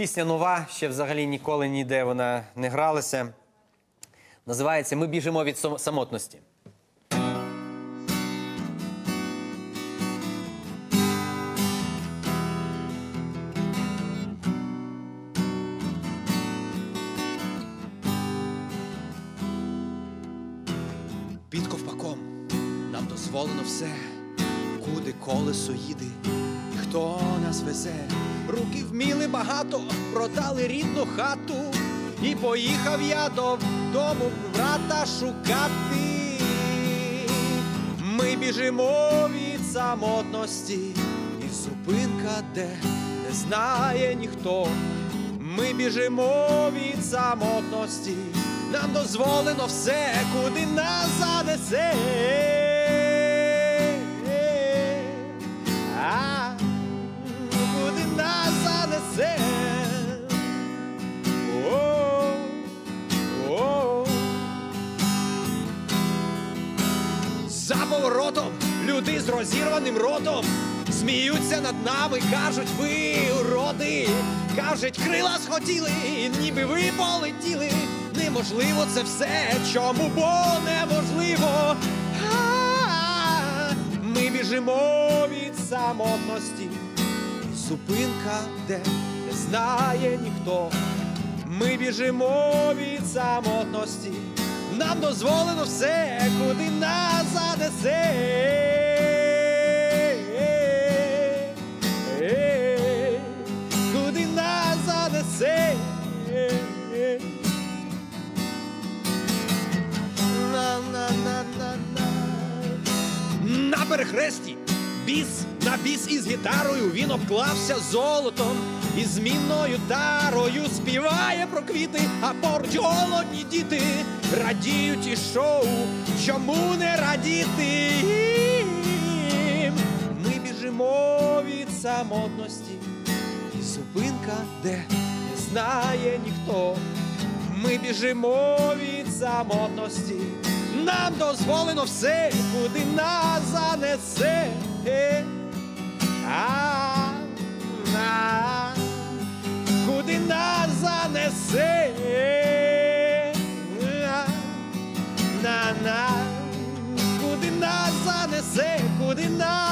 Пісня нова, ще взагалі ніколи ніде вона не гралася. Називається Ми біжимо від самотності. Під ковпаком нам дозволено все, куди колесо їде, і хто нас везе. Руки вміли багато, продали рідну хату, і поїхав я додому брата шукати. Ми біжимо від самотності, і зупинка, де не знає ніхто. Ми біжимо від самотності, нам дозволено все, куди нас занесе. За поворотом люди з розірваним ротом сміються над нами, кажуть, ви уроди, кажуть, крила схотіли, ніби ви полетіли. Неможливо це все, чому бо неможливо. Ми біжимо від самотності, зупинка, де не знає ніхто. Ми біжимо від самотності, нам дозволено все, куди descer. Tudo em nós a descer. Na, na, na, na, na. Na прехрести, без на біс із гітарою він обклався золотом і змінною тарою співає про квіти, а голодні діти радіють і шоу, чому не радіти? їм? Ми біжимо від самотності, і зупинка, де не знає ніхто. Ми біжимо від самотності, нам дозволено все, куди нас занесе. Ana Kudinasa nesse Nana Kudinasa nesse Kudinasa